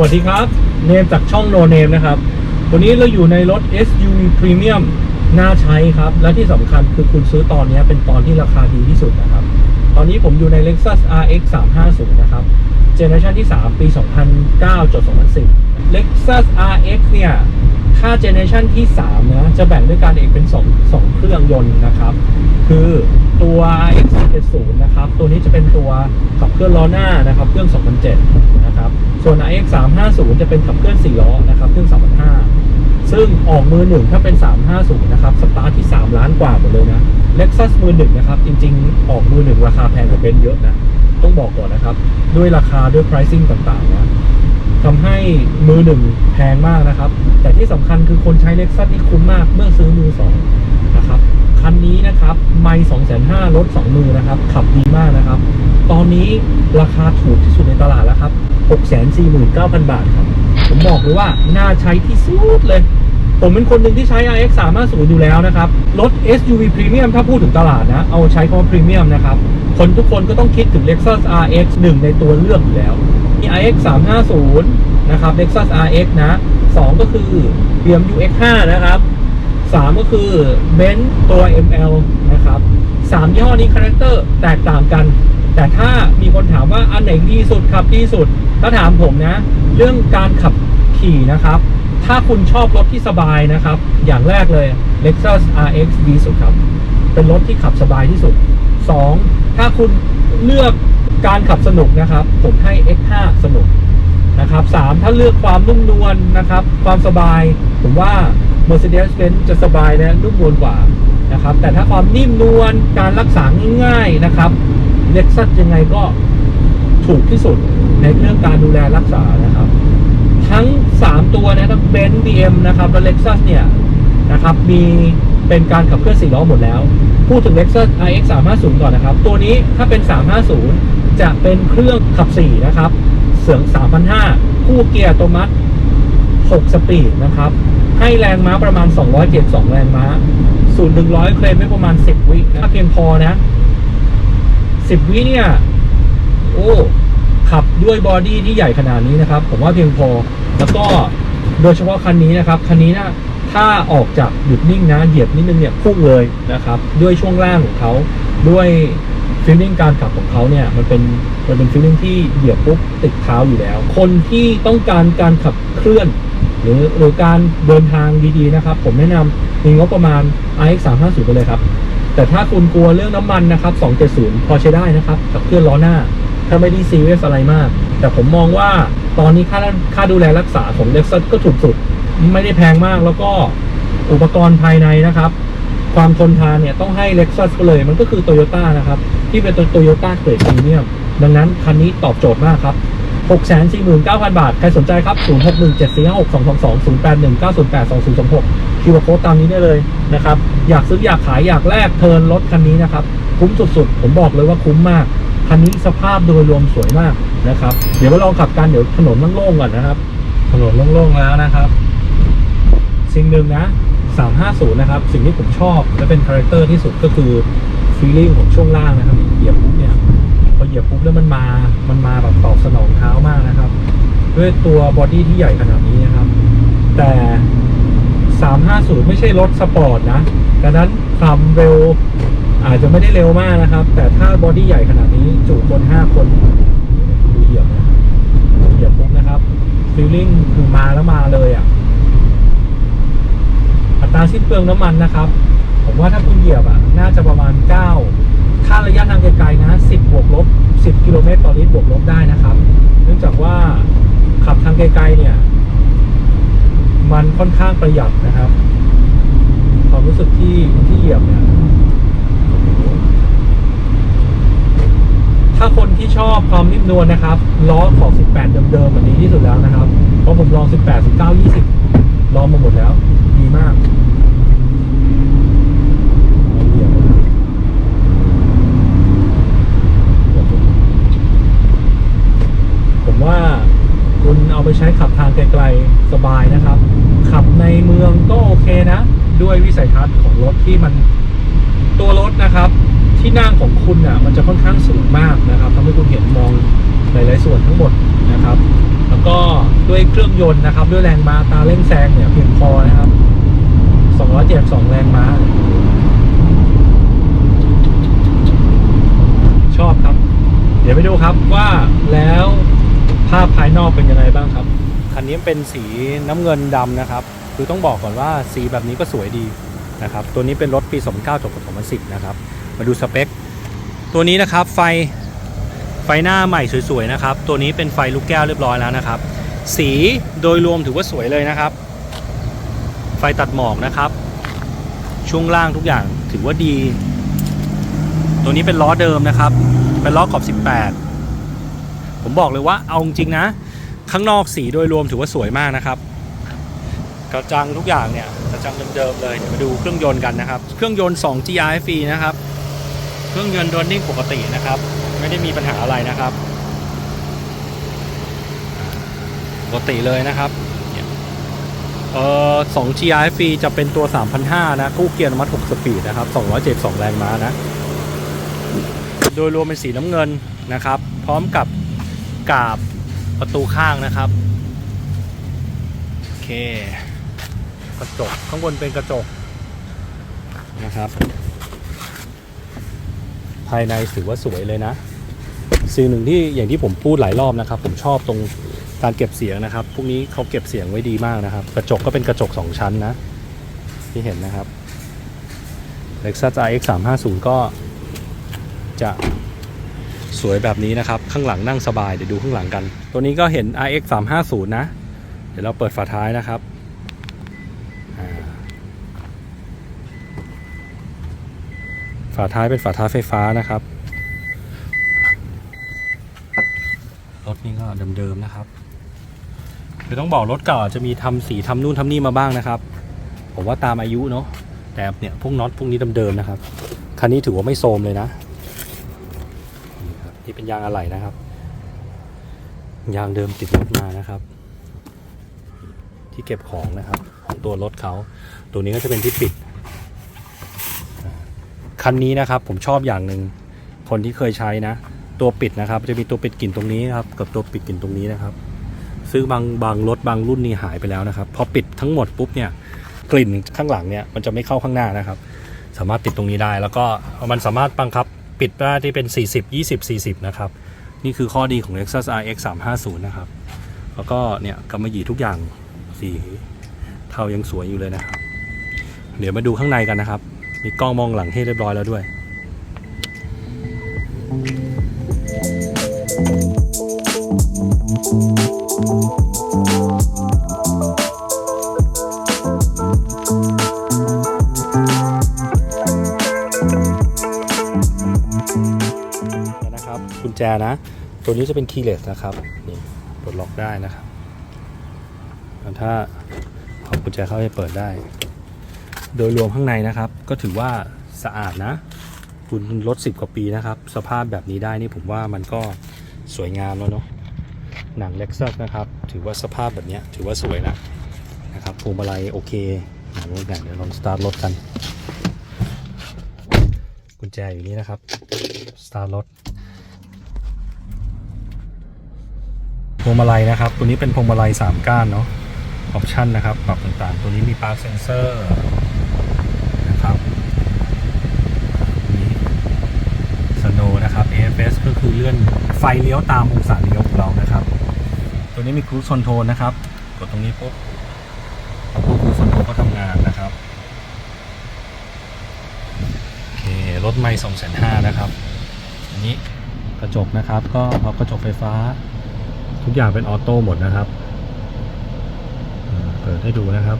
วัสดีครับ เนมจากช่องโนเนมนะครับ วันนี้เราอยู่ในรถ SUV Premium น่าใช้ครับ และที่สำคัญคือคุณซื้อตอนนี้เป็นตอนที่ราคาดีที่สุดนะครับ ตอนนี้ผมอยู่ใน Lexus RX 350นะครับ เจเนอเรชันที่ 3 ปี 2009จด2010 Lexus RX เนี่ยถ้าเจเนอเรชันที่3นะจะแบ่งด้วยกันเองเป็น 2 2 เครื่องยนต์นะครับ คือ ตัว RX 370 นะครับ ตัวนี้จะเป็นตัวขับเคลื่อนล้อหน้านะครับ เครื่อง 2007 นะครับ ส่วน RX 350 จะเป็นขับเคลื่อน 4 ล้อนะครับ เครื่อง 2005 ซึ่งออกมือหนึ่งถ้าเป็น 350 นะครับ สตาร์ทที่ 3 ล้านกว่าหมดเลยนะ Lexus มือหนึ่งนะครับ จริง ๆ ออกมือหนึ่งราคาแพงกว่าเบนซ์เยอะนะ ต้องบอกก่อนนะครับ ด้วยราคาด้วย pricing ต่างๆนะทำให้มือหนึ่งแพงมากนะครับ แต่ที่สำคัญคือคนใช้ Lexus นี่คุ้มมากเมื่อซื้อมือสองนะครับ คันนี้นะครับ ไม่2 5 0 0 0รถ2มือนะครับ ขับดีมากนะครับ ตอนนี้ราคาถูกที่สุดในตลาดแล้วครับ649,000บาทครับ ผมบอกเลยว่า น่าใช้ที่สุดเลย ผมเป็นคนหนึ่งที่ใช้ RX 350อยู่แล้วนะครับ รถ SUV Premium ถ้าพูดถึงตลาดนะ เอาใช้คำว่า Premium นะครับ คนทุกคนก็ต้องคิดถึง Lexus RX หนึ่งในตัวเลือกอยู่แล้ว มี RX 350นะครับ Lexus RX นะ 2 ก็คือ BMW X5 นะครับ 3 ก็คือ Benz ตัว ML นะครับ3ยี่ห้อนี้คาแรคเตอร์แตกต่างกัน แต่ถ้ามีคนถามว่าอันไหนดีสุดขับดีสุด ถ้าถามผมนะ เรื่องการขับขี่นะครับ ถ้าคุณชอบรถที่สบายนะครับ อย่างแรกเลย Lexus RX ดีสุดครับ เป็นรถที่ขับสบายที่สุด 2. ถ้าคุณเลือกการขับสนุกนะครับ ผมให้ X5 สนุกนะครับสามถ้าเลือกความนุ่มนวลนะครับ ความสบายผมว่า Mercedes-Benz จะสบายและนุ่มนวลกว่านะครับ แต่ถ้าความนิ่มนวลการรักษาง่ายๆนะครับ Lexus ยังไงก็ถูกที่สุดในเรื่องการดูแลรักษานะครับ ทั้ง 3 ตัวนะทั้ง Benz BM นะครับและ Lexus เนี่ยนะครับมีเป็นการขับเคลื่อน4ล้อหมดแล้ว พูดถึง Lexus IX 350 ก่อนนะครับ ตัวนี้ถ้าเป็น 350 จะเป็นเครื่องขับ 4 นะครับ เสียง3,500 คู่เกียร์อัตโนมัติ 6 สปีดนะครับ ให้แรงม้าประมาณ 272 แรงม้าศูนย์ถึงร้อยเคลมไว้ประมาณ 10 วิถ้าเพียงพอนะ 10 วิเนี่ย โอ้ขับด้วยบอดี้ที่ใหญ่ขนาดนี้นะครับ ผมว่าเพียงพอ แล้วก็โดยเฉพาะคันนี้นะครับ คันนี้นะถ้าออกจากหยุดนิ่งนะ เหยียบนิดนึงเนี่ยพุ่งเลยนะครับ ด้วยช่วงล่างของเขาด้วยฟีลลิ่งการขับของเขาเนี่ยมันเป็นมันเป็นฟีลลิ่งที่เหยียบปุ๊บติดเท้าอยู่แล้ว คนที่ต้องการการขับเคลื่อน หรือหรือการเดินทางดีๆนะครับ ผมแนะนำมีงบประมาณ iX 3 5 0ไปเลยครับ แต่ถ้าคุณกลัวเรื่องน้ำมันนะครับ 270 พอใช้ได้นะครับกับเครื่องล้อหน้า ถ้าไม่ได้ซีเรียสอะไรมาก แต่ผมมองว่าตอนนี้ค่าค่าดูแลรักษาของ Lexus ก็ถูกสุด ไม่ได้แพงมากแล้วก็อุปกรณ์ภายในนะครับ ความทนทานเนี่ยต้องให้ Lexus ไปเลย มันก็คือ Toyota นะครับ ที่เป็นโตโยต้าเกรดพรีเมียมดังนั้นคันนี้ตอบโจทย์มากครับ 649,000 บาท ใครสนใจครับ 0617456222 0819082026คิวโค้ดตามนี้ได้เลยนะครับ อยากซื้ออยากขายอยากแลกเทิร์นรถคันนี้นะครับ คุ้มสุดๆ ผมบอกเลยว่าคุ้มมาก คันนี้สภาพโดยรวมสวยมากนะครับ เดี๋ยวมาลองขับกัน เดี๋ยวถนนโล่งๆก่อนนะครับ ถนนโล่งๆแล้วนะครับ สิ่งหนึ่งนะ 350 นะครับ สิ่งที่ผมชอบและเป็นคาแรคเตอร์ที่สุดก็คือฟีลลิ่งของช่วงล่างนะครับเหยียบปุ๊บเนี่ยพ อเหยียบปุ๊บแล้วมันมา มันมาแบบตอบสนองเท้ามากนะครับ ด้วยตัวบอดี้ที่ใหญ่ขนาดนี้นะครับ แต่ 350 ไม่ใช่รถสปอร์ตนะดังนั้นความเร็วอาจจะไม่ได้เร็วมากนะครับ แต่ถ้าบอดี้ใหญ่ขนาดนี้จุคน 5 คนดูเหยียบนะเหยียบปุ๊บนะครับฟีลลิ่งคือมาแล้วมาเลยอะอัตราสิ้นเปลืองน้ำมันนะครับ ผมว่าถ้าคุณเหยียบอะ น่าจะประมาณ 9 ถ้าระยะทางไกลๆนะ 10 บวกลบ 10 กิโลเมตรต่อลิตรบวกลบได้นะครับ เนื่องจากว่าขับทางไกลๆเนี่ย มันค่อนข้างประหยัดนะครับ ความรู้สึกที่ที่เหยียบเนี่ยถ้าคนที่ชอบความนิ่มนวลนะครับล้อของ 18 เดิมๆแบนนี้ที่สุดแล้วนะครับ เพราะผมลอง 18 19 20 ลองมาหมดแล้ว ดีมาก ว่าคุณเอาไปใช้ขับทางไกลๆสบายนะครับ ขับในเมืองก็โอเคนะ ด้วยวิสัยทัศน์ของรถที่มันตัวรถนะครับ ที่นั่งของคุณอะมันจะค่อนข้างสูงมากนะครับทำให้คุณเห็นมองหลายๆส่วนทั้งหมดนะครับ แล้วก็ด้วยเครื่องยนต์นะครับ ด้วยแรงม้าตาเร่งแซงเนี่ยเพียงพอนะครับ272แรงม้า ชอบครับ เดี๋ยวไปดูครับว่าแล้ว ภาพภายนอกเป็นยังไงบ้างครับ คันนี้เป็นสีน้ำเงินดำนะครับ คือต้องบอกก่อนว่าสีแบบนี้ก็สวยดีนะครับ ตัวนี้เป็นรถปี 2009จบกับ2010 นะครับ มาดูสเปค ตัวนี้นะครับไฟไฟหน้าใหม่สวยๆนะครับ ตัวนี้เป็นไฟลูกแก้วเรียบร้อยแล้วนะครับ สีโดยรวมถือว่าสวยเลยนะครับ ไฟตัดหมอกนะครับ ช่วงล่างทุกอย่างถือว่าดี ตัวนี้เป็นล้อเดิมนะครับ เป็นล้อขอบ 18 ผมบอกเลยว่าเอาจริงนะ ข้างนอกสีโดยรวมถือว่าสวยมากนะครับ กระจังทุกอย่างเนี่ยกระจังเดิมๆเลยเดี๋ยวมาดูเครื่องยนต์กันนะครับ เครื่องยนต์ 2 GR f นะครับ เครื่องยนต์ running ปกตินะครับ ไม่ได้มีปัญหาอะไรนะครับปกติเลยนะครับเอ่อ2 GRFE จะเป็นตัว 3,500 นะคู่เกียร์นมัติ6สปีดนะครับ272 แรงม้านะ โดยรวมเป็นสีน้ำเงินนะครับ พร้อมกับ กาบประตูข้างนะครับโอเคกระจกข้างบนเป็นกระจกนะครับ ภายในถือว่าสวยเลยนะสิ่งหนึ่งที่อย่างที่ผมพูดหลายรอบนะครับ ผมชอบตรงการเก็บเสียงนะครับ พวกนี้เขาเก็บเสียงไว้ดีมากนะครับ กระจกก็เป็นกระจก 2 ชั้นนะ ที่เห็นนะครับ Lexus RX 350ก็จะ สวยแบบนี้นะครับ ข้างหลังนั่งสบายเดี๋ยวดูข้างหลังกัน ตัวนี้ก็เห็น RX 350นะ เดี๋ยวเราเปิดฝาท้ายนะครับฝาท้ายเป็นฝาท้ายไฟฟ้านะครับรถนี้ก็เดิมๆนะครับคือต้องบอกรถเก่าจะมีทำสีทำนู่นทำนี่มาบ้างนะครับ ผมว่าตามอายุเนาะแต่เนี่ยพวกน็อตพวกนี้เดิมๆนะครับคันนี้ถือว่าไม่โทรมเลยนะี่เป็นยางอะไหล่นะครับ ยางเดิมติดรถมานะครับ ที่เก็บของนะครับของตัวรถเขาตัวนี้ก็จะเป็นที่ปิด คันนี้นะครับผมชอบอย่างหนึ่งคนที่เคยใช้นะ ตัวปิดนะครับ จะมีตัวปิดกลิ่นตรงนี้ครับกับตัวปิดกลิ่นตรงนี้นะครับซึ่งบางบางรถบางรุ่นนี่หายไปแล้วนะครับพอปิดทั้งหมดปุ๊บเนี่ยกลิ่นข้างหลังเนี่ยมันจะไม่เข้าข้างหน้านะครับ สามารถติดตรงนี้ได้ แล้วก็มันสามารถบังคับ ปิดได้ที่เป็น 40 20 40 นะครับ นี่คือข้อดีของ Lexus RX 350 นะครับ แล้วก็เนี่ยกำมะหยี่ทุกอย่างสีเทายังสวยอยู่เลยนะครับ เดี๋ยวมาดูข้างในกันนะครับ มีกล้องมองหลังให้เรียบร้อยแล้วด้วย จนะ ตัวนี้จะเป็น keyless นะครับนี่ปลดล็อกได้นะครับแล้วถ้าเอากุญแจเข้าไปเปิดได้ โดยรวมข้างในนะครับ ก็ถือว่าสะอาดนะ คุณรถสิบกว่าปีนะครับ สภาพแบบนี้ได้นี่ผมว่ามันก็สวยงามแล้วเนาะหนังเล็กซัสนะครับ ถือว่าสภาพแบบเนี้ยถือว่าสวยนะนะครับพวงมาลัยโอเคหนังรถเดี๋ยวลองสตาร์ทรถกันกุญแจอยู่นี่นะครับ สตาร์ทรถ พวงมาลัยนะครับ ตัวนี้เป็นพวงมาลัย 3 ก้านเนาะออปชันนะครับปรับต่างๆ ตัวนี้มี Park Sensor นะครับมีสโนนะครับ AFS ก็คือเลื่อนไฟเลี้ยวตามองศาเลี้ยวของเรานะครับ ตัวนี้มี Cruise Control นะครับ กดตรงนี้ปุ๊บพวก Cruise Control ก็ทำงานนะครับโอเครถไม่สองแสนห้านะครับ อันนี้กระจกนะครับ ก็พับกระจกไฟฟ้า ทุกอย่างเป็นออโต้หมดนะครับเปิดให้ดูนะครับ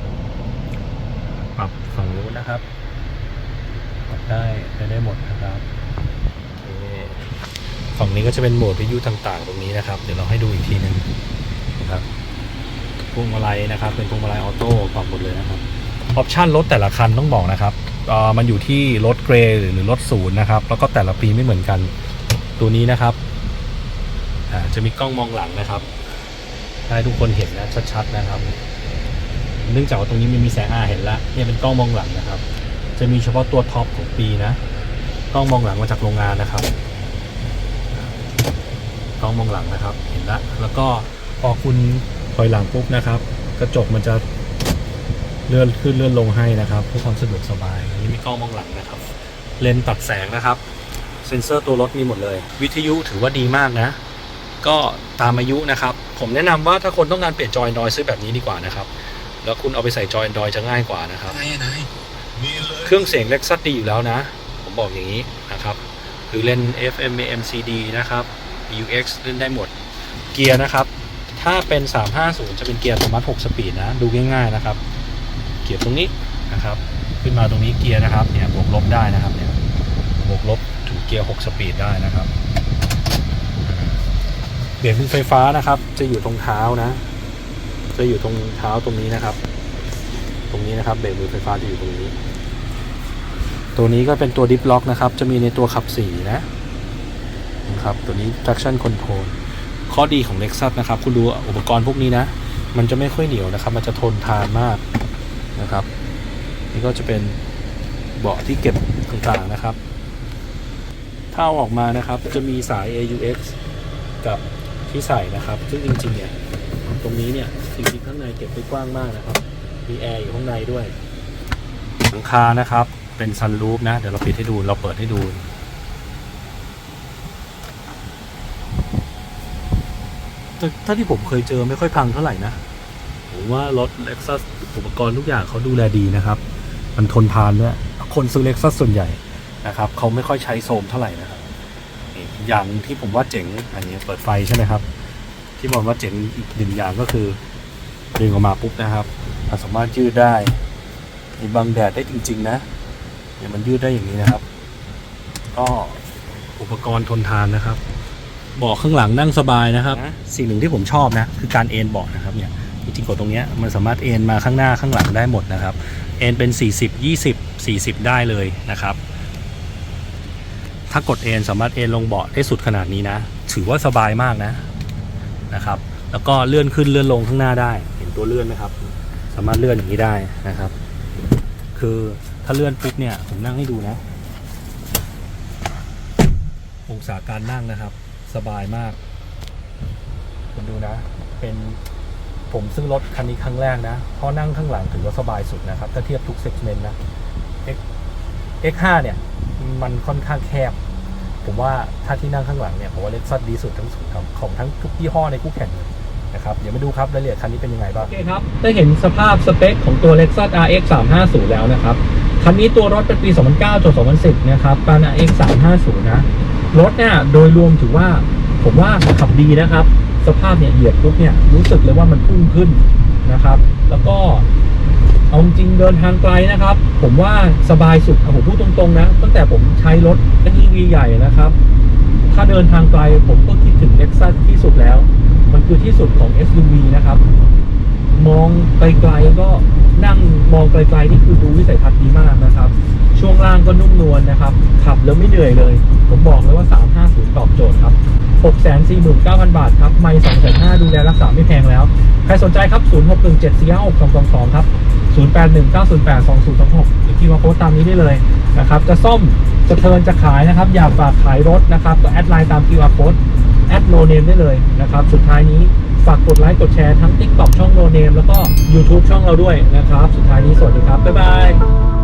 ปรับฝั่งนู้นนะครับปรับได้ได้ได้หมดนะครับฝั่งนี้ก็จะเป็นโหมดวิทยุต่างๆ ตรงนี้นะครับ เดี๋ยวเราให้ดูอีกทีหนึงนะครับพวงมาลัยนะครับ เป็นพวงมาลัยออโต้ปรับหมดเลยนะครับออปชันรถแต่ละคันต้องบอกนะครับมันอยู่ที่รถเกรย์หรือรถศูนย์นะครับ แล้วก็แต่ละปีไม่เหมือนกัน ตัวนี้นะครับ จะมีกล้องมองหลังนะครับให้ทุกคนเห็นนะชัดๆนะครับ เนื่องจากว่าตรงนี้มันมีแสงอาเห็นละเนี่ยเป็นกล้องมองหลังนะครับ จะมีเฉพาะตัวท็อปของปีนะกล้องมองหลังมาจากโรงงานนะครับกล้องมองหลังนะครับ เห็นละแล้วก็พอคุณถอยหลังปุ๊บนะครับ กระจกมันจะเลื่อนขึ้นเลื่อนลงให้นะครับเพื่อความสะดวกสบายอันนี้มีกล้องมองหลังนะครับ เลนส์ตัดแสงนะครับ เซ็นเซอร์ตัวรถมีหมดเลย วิทยุถือว่าดีมากนะ ก็ตามอายุนะครับ ผมแนะนำว่าถ้าคนต้องการเปลี่ยนจอย Android ซื้อแบบนี้ดีกว่านะครับ แล้วคุณเอาไปใส่จอย Android จะง่ายกว่านะครับเครื่องเสียงเล็กซัสดีอยู่แล้วนะ ผมบอกอย่างนี้นะครับคือเล่น FM AM CD นะครับ UX เล่นได้หมด เกียร์นะครับ ถ้าเป็น 350 จะเป็นเกียร์อัตโนมัติ6สปีดนะ ดูง่ายๆนะครับ เกียร์ตรงนี้นะครับ ขึ้นมาตรงนี้เกียร์นะครับ เนี่ย บวกลบได้นะครับ เนี่ย บวกลบถึงเกียร์ 6 สปีดได้นะครับอ่า เบรกมือไฟฟ้านะครับ จะอยู่ตรงเท้านะ จะอยู่ตรงเท้าตรงนี้นะครับ ตรงนี้นะครับเบรกมือไฟฟ้าจะอยู่ตรงนี้ ตัวนี้ก็เป็นตัวดิฟล็อกนะครับ จะมีในตัวขับสี่นะนะครับ ตัวนี้ traction control ข้อดีของ Lexus นะครับ คุณดูอุปกรณ์พวกนี้นะ มันจะไม่ค่อยเหนียวนะครับ มันจะทนทานมากนะครับ นี่ก็จะเป็นเบาะที่เก็บต่างๆนะครับ ถ้าเอาออกมานะครับจะมีสาย AUX กับ ที่ใส่นะครับ ซึ่งจริงๆเนี่ยตรงนี้เนี่ยจริงๆข้างในเก็บไว้กว้างมากนะครับ มีแอร์อยู่ข้างในด้วยหลังคานะครับ เป็นซันรูฟนะ เดี๋ยวเราปิดให้ดูเราเปิดให้ดูแต่ถ้าที่ผมเคยเจอไม่ค่อยพังเท่าไหร่นะผมว่ารถ Lexus อุปกรณ์ทุกอย่างเขาดูแลดีนะครับ มันทนทานด้วยคนซื้อ Lexus ส่วนใหญ่นะครับเขาไม่ค่อยใช้โซมเท่าไหร่นะครับ อย่างที่ผมว่าเจ๋งอันนี้เปิดไฟใช่ไหมครับ ที่บอกว่าเจ๋งอีกหนึ่งอย่างก็คือดึงออกมาปุ๊บนะครับมันสามารถยืดได้มีบังแดดได้จริง ๆ นะเนี่ยมันยืดได้อย่างนี้นะครับ ก็อุปกรณ์ทนทานนะครับเบาะข้างหลังนั่งสบายนะครับ สิ่งหนึ่งที่ผมชอบนะคือการเอนเบาะนะครับเนี่ยจริงๆกดตรงเนี้ยมันสามารถเอนมาข้างหน้าข้างหลังได้หมดนะครับ เอนเป็น 40 20 40 ได้เลยนะครับ ถ้ากดเอนสามารถเอนลงเบาะได้สุดขนาดนี้นะ ถือว่าสบายมากนะนะครับ แล้วก็เลื่อนขึ้นเลื่อนลงข้างหน้าได้ เห็นตัวเลื่อนไหมครับ สามารถเลื่อนอย่างนี้ได้นะครับ คือถ้าเลื่อนปุ๊บเนี่ยผมนั่งให้ดูนะ องศาการนั่งนะครับ สบายมากคุณดูนะ เป็นผมซื้อรถคันนี้ครั้งแรกนะเพราะนั่งข้างหลังถือว่าสบายสุดนะครับ ถ้าเทียบทุกเซกเมนต์นะ X X5 เนี่ย มันค่อนข้างแคบ ผมว่าถ้าที่นั่งข้างหลังเนี่ยผมว่าเล็กซัสดีสุดทั้งสุดครับของทั้งทุกยี่ห้อในคู่แข่งเลยนะครับ เดี๋ยวมาดูครับรายละเอียดคันนี้เป็นยังไงบ้าง โอเคครับ ได้เห็นสภาพสเปคของตัว Lexus RX 350แล้วนะครับ คันนี้ตัวรถเป็นปี 2009จน2010 นะครับเป็น RX 350นะ รถเนี่ยโดยรวมถือว่าผมว่าขับดีนะครับ สภาพเนี่ยเหยียบปุ๊บเนี่ยรู้สึกเลยว่ามันพุ่งขึ้นนะครับ แล้วก็ เอาจริงเดินทางไกลนะครับ ผมว่าสบายสุดผมพูดตรงๆนะ ตั้งแต่ผมใช้รถ SUV ใหญ่นะครับ ถ้าเดินทางไกลผมก็คิดถึง Lexus ที่สุดแล้ว มันคือที่สุดของ SUV นะครับ มองไกลๆก็นั่งมองไกลๆนี่คือดูวิสัยทัศน์ดีมากนะครับ ช่วงล่างก็นุ่มนวลนะครับ ขับแล้วไม่เหนื่อยเลย ผมบอกเลยว่า 350 ตอบโจทย์ครับ 649,000 บาทครับ ไม่2.5 ดูแลรักษาไม่แพงแล้ว ใครสนใจครับ 0617456222 ครับ 0819082026หรือที่มาโพสตตามนี้ได้เลยนะครับ จะซ่อมจะเทินจะขายนะครับ อยากฝากขายรถนะครับก็แอดไลน์ตาม QR code แอดโนเนมได้เลยนะครับ สุดท้ายนี้ฝากกดไลค์กดแชร์ทั้ง TikTok ช่องโนเนมแล้วก็ YouTube ช่องเราด้วยนะครับ สุดท้ายนี้สวัสดีครับ บ๊ายบาย